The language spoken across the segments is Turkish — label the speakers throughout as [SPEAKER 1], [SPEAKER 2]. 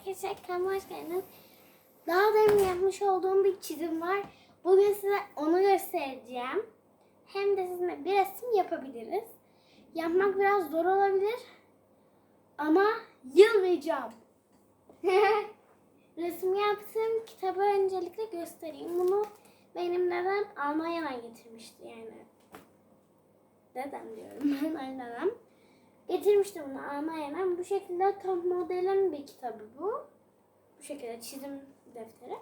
[SPEAKER 1] arkadaşlar kanalıma hoş geldiniz. Daha demin yapmış olduğum bir çizim var. Bugün size onu göstereceğim. Hem de sizinle bir resim yapabiliriz. Yapmak biraz zor olabilir. Ama yılmayacağım. resim yaptığım kitabı öncelikle göstereyim. Bunu benim dedem Almanya'dan getirmişti yani. Dedem diyorum ben dedem. Getirmiştim bunu Almanya'dan. Bu şekilde top modelin bir kitabı bu. Bu şekilde çizim defteri.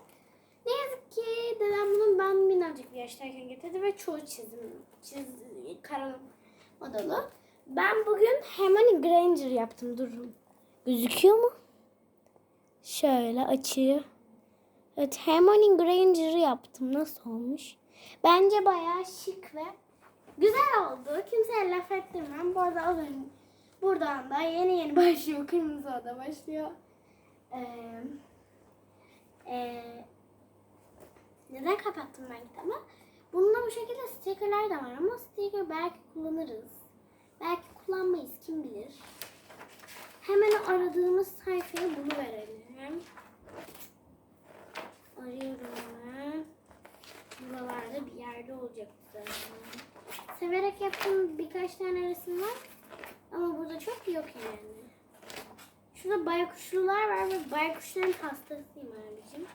[SPEAKER 1] Ne yazık ki dedem bunu ben minnacık bir yaştayken getirdi ve çoğu çizim, çiz, karanlık modeli. Ben bugün Hermione Granger yaptım. Durun. Gözüküyor mu? Şöyle açıyı. Evet Hermione Granger'ı yaptım. Nasıl olmuş? Bence bayağı şık ve güzel oldu. Kimseye laf ettirmem. Bu arada az önce buradan da yeni yeni başlıyor. Kırmızı oda başlıyor. Ee, e, neden kapattım ben kitabı? Bunda bu şekilde stickerler de var ama sticker belki kullanırız. Belki kullanmayız kim bilir. Hemen aradığımız sayfayı buluverelim. Arıyorum hemen. Buralarda bir yerde olacak zaten. Severek yaptığım birkaç tane resim var. Ama burada çok yok yani. Şurada baykuşlular var ve baykuşların hastasıyım abicim.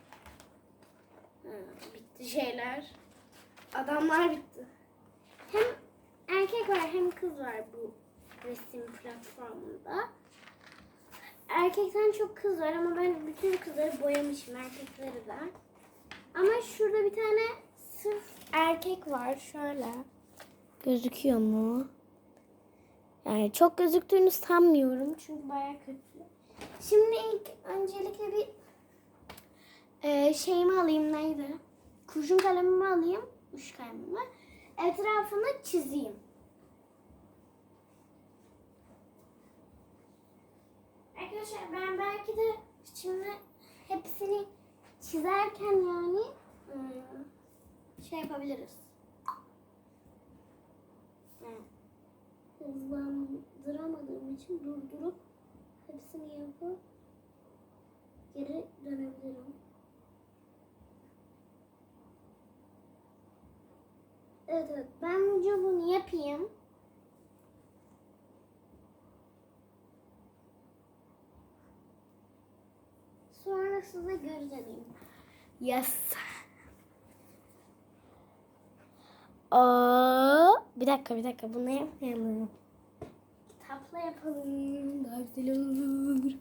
[SPEAKER 1] Ha, bitti şeyler. Adamlar bitti. Hem erkek var hem kız var bu resim platformunda. Erkekten çok kız var ama ben bütün kızları boyamışım erkekleri de. Ama şurada bir tane sırf erkek var şöyle. Gözüküyor mu? Yani çok gözüktüğünü sanmıyorum çünkü bayağı kötü. Şimdi ilk öncelikle bir e, şeyimi alayım neydi? Kurşun kalemimi alayım. Uç kalemimi. Etrafını çizeyim. Arkadaşlar ben belki de şimdi hepsini çizerken yani e, şey yapabiliriz. Evet. Hızlandıramadığım için durdurup hepsini yapıp geri dönebilirim. Evet evet ben önce bunu yapayım. Sonra size göstereyim. Yes. Aa, bir dakika bir dakika bunu yapmayalım. Kitapla yapalım. Daha güzel olur.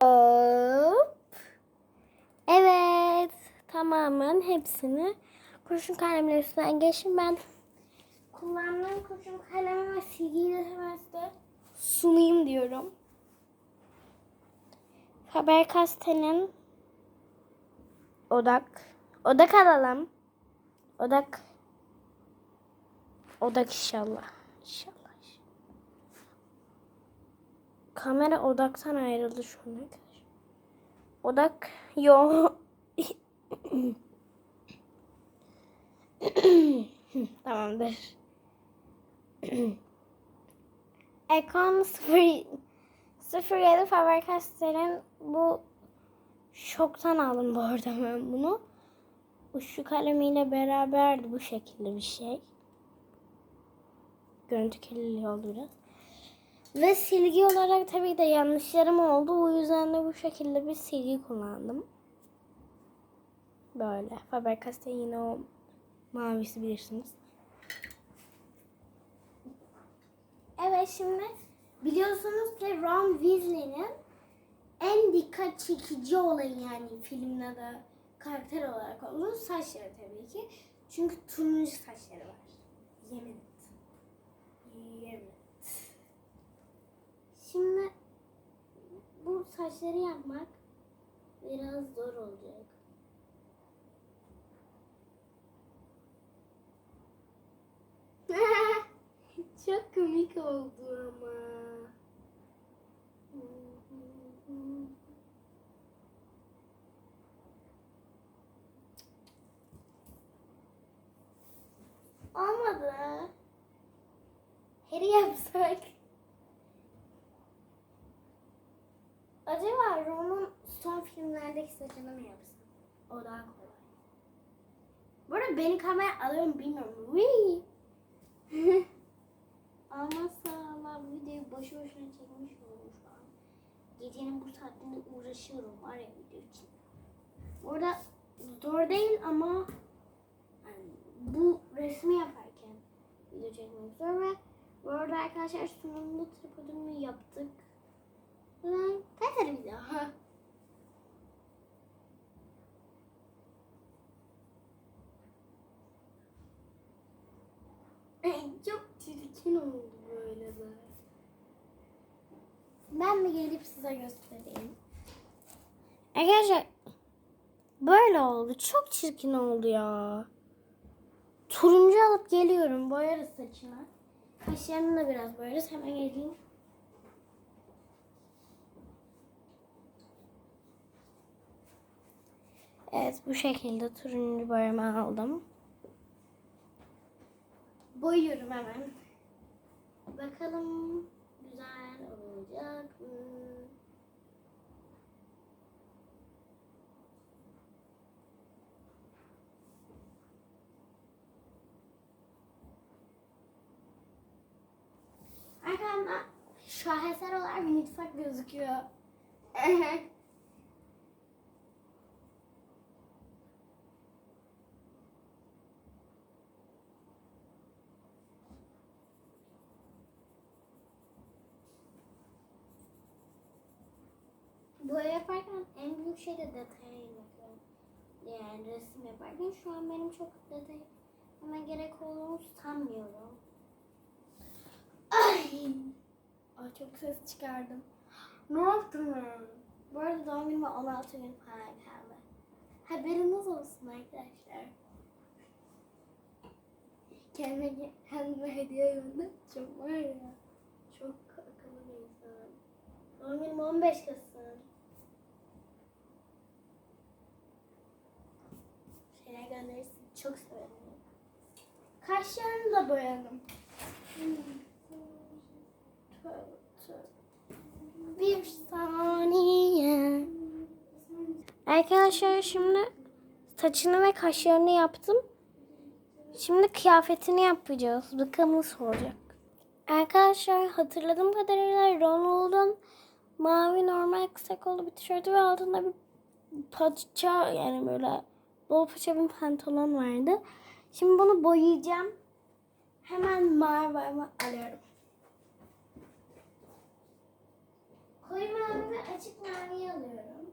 [SPEAKER 1] Hop. Evet. Tamamen hepsini kurşun kalemler üstünden geçtim. Ben kullandığım kurşun kalemi ve silgiyi de hemen size sunayım diyorum. Faber-Castell'in odak. Odak alalım. Odak. Odak inşallah. İnşallah. Kamera odaktan ayrıldı şu an. Odak yok. Tamamdır. Ekon 0 07 Faber-Castell'in bu şoktan aldım bu arada ben bunu. Şu kalemiyle beraberdi bu şekilde bir şey. Görüntü kirliliği oldu biraz. Ve silgi olarak tabii de yanlışlarım oldu. O yüzden de bu şekilde bir silgi kullandım. Böyle. Faber-Castell yine o mavisi bilirsiniz. Evet şimdi biliyorsunuz ki Ron Weasley'nin en dikkat çekici olayı yani filmde de karakter olarak onun saçları tabii ki. Çünkü turuncu saçları var. Yemin et. Yemin et. Şimdi bu saçları yapmak biraz zor olacak. Çok komik oldu geri yapsak. Acaba Ron'un son filmlerdeki saçını mı yapsam? O daha kolay. Bu arada beni kameraya alıyorum bilmiyorum. Wii. Ama sağlam videoyu boşu boşuna çekmiş olurum şu an. Gecenin bu saatinde uğraşıyorum var ya video için. Orada zor değil ama yani bu resmi yaparken video çekmek zor ve bu arada arkadaşlar sunumda tripodumu yaptık. Kaç video? Çok çirkin oldu böyle de. Ben mi gelip size göstereyim? Arkadaşlar böyle oldu. Çok çirkin oldu ya. Turuncu alıp geliyorum. Boyarız saçına. Kaşlarını da biraz boyarız. Hemen geleyim. Evet bu şekilde turuncu boyama aldım. Boyuyorum hemen. Bakalım güzel olacak mı? Şaheser olarak mutfak gözüküyor. Boya yaparken en büyük şey de detaya bakıyorum. Yani resim yaparken şu an benim çok detay ama gerek olduğunu sanmıyorum. Ay! Ay çok ses çıkardım. Ne yaptım ben? Bu arada doğum günüme 16 gün falan kaldı. Haberiniz olsun arkadaşlar. Kendime, kendime hediye göndereceğim var ya. Çok akıllı bir insanım. Doğum günüm 15 Kasım. Şeyler gönderirsin. Çok severim. Kaşlarını da boyadım. Bir saniye. Arkadaşlar şimdi saçını ve kaşlarını yaptım. Şimdi kıyafetini yapacağız. Bakalım nasıl olacak. Arkadaşlar hatırladığım kadarıyla Ronald'un mavi normal kısa kollu bir tişörtü ve altında bir paça yani böyle bol paça bir pantolon vardı. Şimdi bunu boyayacağım. Hemen mavi alıyorum. Koyu mavi ve açık maviyi alıyorum.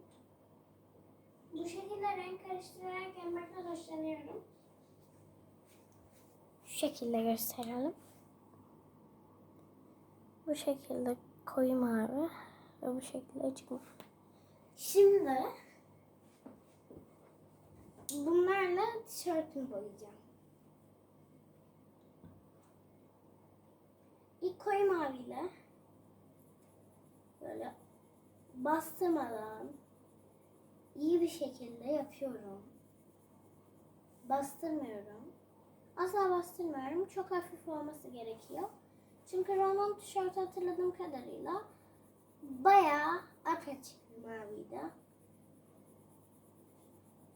[SPEAKER 1] Bu şekilde renk karıştırarak yapmaktan hoşlanıyorum. Şu şekilde gösterelim. Bu şekilde koyu mavi ve bu şekilde açık mavi. Şimdi bunlarla tişörtümü boyayacağım. İlk koyu maviyle böyle bastırmadan iyi bir şekilde yapıyorum. Bastırmıyorum. Asla bastırmıyorum. Çok hafif olması gerekiyor. Çünkü Ronald tişörtü hatırladığım kadarıyla bayağı apaçık bir maviydi.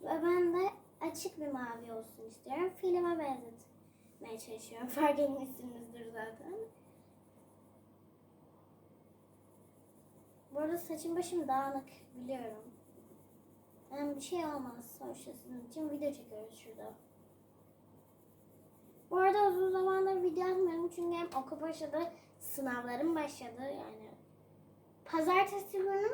[SPEAKER 1] Ve ben de açık bir mavi olsun istiyorum. Filme benzetmeye çalışıyorum. Fark etmişsinizdir zaten. Bu arada saçım başım dağınık biliyorum. Yani bir şey olmaz sonuçta sizin için video çekiyoruz şurada. Bu arada uzun zamandır video atmıyorum çünkü hem okul başladı, sınavlarım başladı yani. Pazartesi günü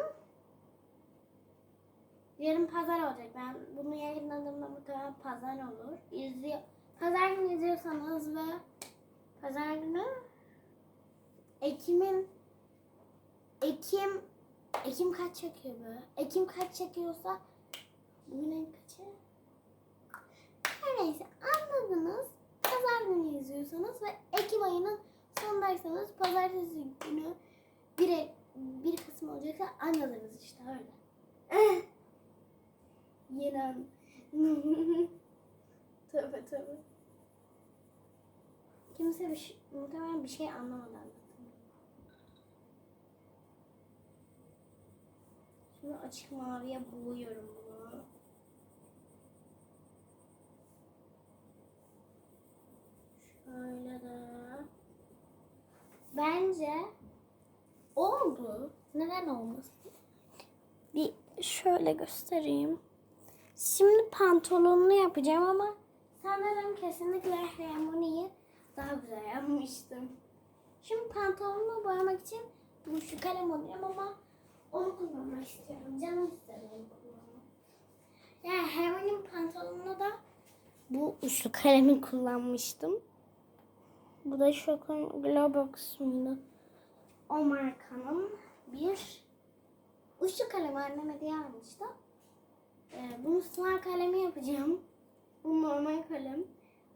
[SPEAKER 1] yarın pazar olacak. Ben bunu yayınladığımda muhtemelen pazar olur. İzliyor, pazar günü izliyorsanız ve pazar günü Ekim'in Ekim Ekim kaç çekiyor böyle? Ekim kaç çekiyorsa bugün en kaçı? Her neyse anladınız. Pazar günü izliyorsanız ve Ekim ayının sonundaysanız pazartesi günü 1, 1 Kasım olacaksa anladınız işte öyle. Yeni an. tövbe tövbe. Kimse bir şey, muhtemelen bir şey anlamadan. Aç açık maviye buluyorum bunu. Şöyle de. Bence oldu. Neden olmasın? Bir şöyle göstereyim. Şimdi pantolonunu yapacağım ama sanırım kesinlikle Hermione'yi daha güzel yapmıştım. Şimdi pantolonumu boyamak için bu şu kalem alıyorum ama onu kullanmak istiyorum. Canım ister onu kullanmak. Yani Hermione'nin pantolonuna da bu uçlu kalemi kullanmıştım. Bu da Şok'un Globox mıydı? O markanın bir uçlu kalemi anneme diye almıştım. Ee, bunu sınav kalemi yapacağım. Bu normal kalem.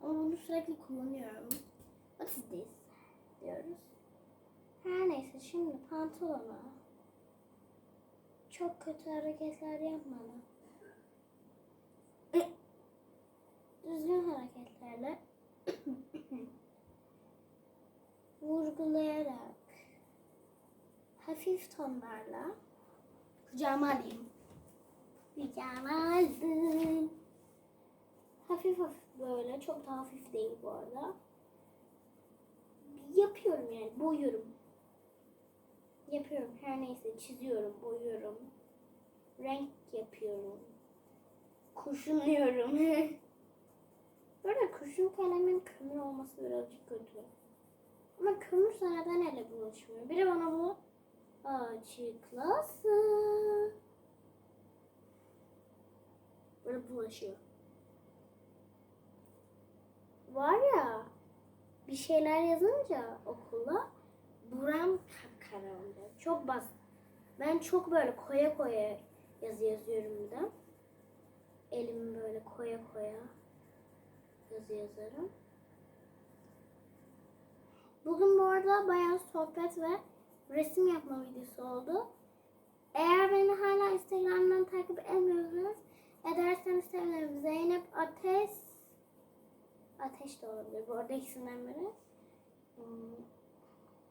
[SPEAKER 1] Ama bunu sürekli kullanıyorum. What is this? diyoruz. Her neyse şimdi pantolona çok kötü hareketler yapmadan düzgün hareketlerle vurgulayarak hafif tonlarla kucağıma alayım. Kucağıma aldım. Hafif hafif böyle. Çok da hafif değil bu arada. Yapıyorum yani. Boyuyorum. Yapıyorum. Her neyse çiziyorum. Boyuyorum. Renk yapıyorum. Kurşunluyorum. Böyle kurşun kalemin kömür olması birazcık kötü. Ama kömür sonradan ele bulaşmıyor. Biri bana bunu açıklasın. Böyle bulaşıyor. Var ya bir şeyler yazınca okula buram oluyor. Çok bas. Ben çok böyle koya koya yazı yazıyorum da. Elimi böyle koya koya yazı yazarım. Bugün bu arada bayağı sohbet ve resim yapma videosu oldu. Eğer beni hala Instagram'dan takip etmiyorsanız ederseniz sevinirim. Zeynep Ateş Ateş de olabilir. Bu arada ikisinden biri. Hmm.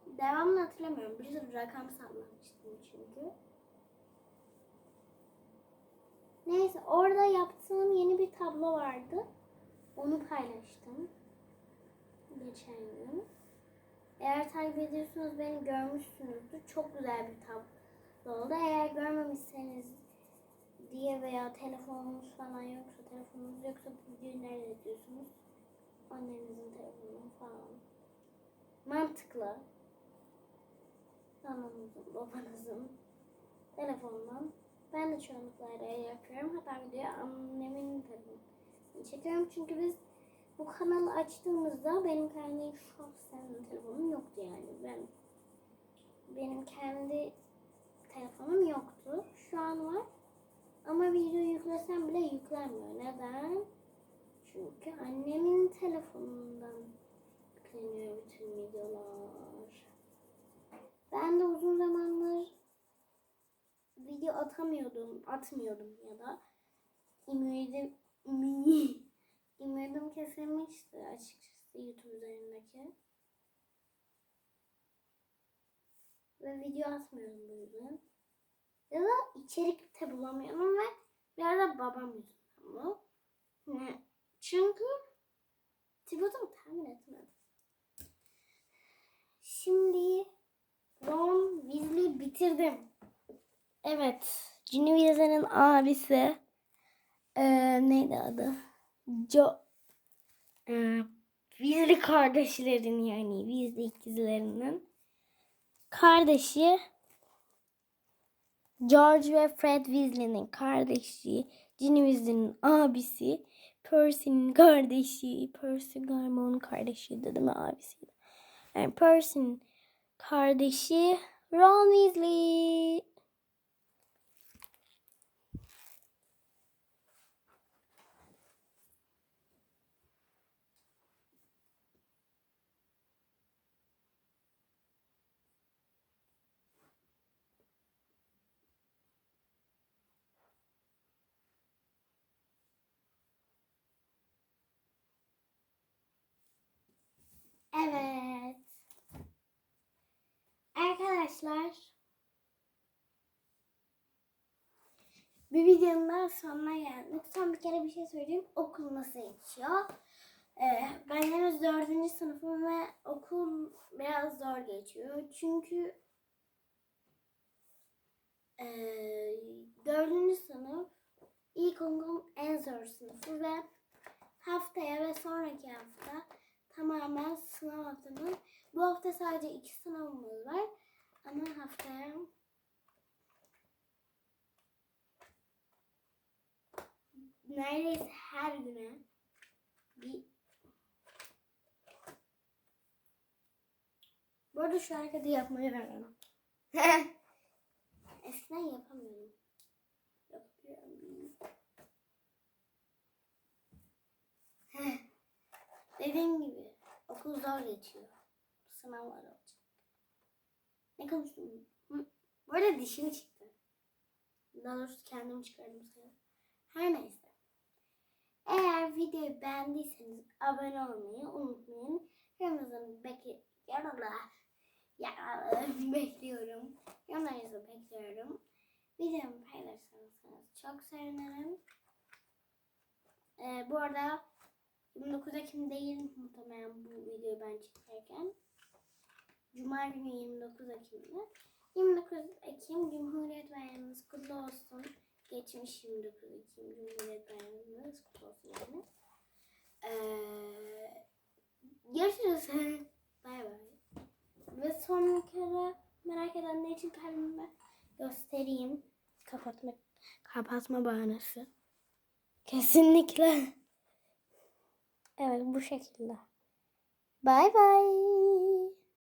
[SPEAKER 1] Devamını hatırlamıyorum. Bir sürü rakam sallamıştım çünkü. Neyse orada yaptığım yeni bir tablo vardı. Onu paylaştım. Geçen gün. Eğer takip ediyorsanız beni görmüşsünüzdür. Çok güzel bir tablo oldu. Eğer görmemişseniz diye veya telefonunuz falan yoksa telefonunuz yoksa bu videoyu nerede izliyorsunuz? Annenizin telefonu falan. Mantıklı. Ananızın, babanızın telefonundan. Ben de çoğunlukla araya yapıyorum. Hatta videoyu annemin telefonunu çekiyorum. Çünkü biz bu kanalı açtığımızda benim kendi şahsen telefonum yoktu yani. Ben benim kendi telefonum yoktu. Şu an var. Ama video yüklesem bile yüklenmiyor. Neden? Çünkü annemin telefonundan yükleniyor bütün videolar. Ben de uzun zamandır video atamıyordum, atmıyordum ya da ümidim, ümidim kesilmişti açıkçası YouTube üzerindeki. Ve video atmıyorum bu yüzden. Ya da içerik de bulamıyorum ve biraz da babam yüzünden bu. Ne? Çünkü Tibet'imi tahmin etmedim. Şimdi Ron Weasley bitirdim. Evet. Ginny Weasley'nin abisi ee, neydi adı? Jo ee, Weasley kardeşlerin yani Weasley ikizlerinin kardeşi George ve Fred Weasley'nin kardeşi, Ginny Weasley'nin abisi, Percy'nin kardeşi, Percy galiba kardeşiydi değil mi abisiydi. Yani Percy'nin kardeşi Ron Weasley. Evet. Arkadaşlar bir videonun daha sonuna geldik. Son bir kere bir şey söyleyeyim. Okul nasıl geçiyor? Ee, ben henüz dördüncü sınıfım ve okul biraz zor geçiyor. Çünkü ee, dördüncü sınıf ilkokulun en zor sınıfı ve haftaya ve sonraki hafta tamamen sınav haftamız. Bu hafta sadece iki sınavımız var. Ama haftaya neredeyse her güne bir Bu arada şu hareketi yapmayı öğrendim. Eskiden. Heh. Dediğim gibi okul zor geçiyor. Sınavlar olacak. Ne konuştum? Bu arada dişim çıktı. Daha doğrusu kendim çıkardım sayılır. Her neyse. Eğer videoyu beğendiyseniz abone olmayı unutmayın. Yorumlarınızı bekle yorumlar. Ya, bekliyorum. Yorumlarınızı bekliyorum. Videomu paylaşırsanız çok sevinirim. Ee, bu arada 29 Ekim değil muhtemelen bu videoyu ben çekerken. Cuma günü 29 Ekim'de. 29 Ekim Cumhuriyet Bayramımız kutlu olsun. Geçmiş 29 Ekim Cumhuriyet Bayramımız kutlu olsun yani. Ee, görüşürüz. bay bay. Ve son kere merak edenler için kalbimi göstereyim. Kapatma, kapatma bahanesi. Kesinlikle. Evet bu şekilde. Bay bay.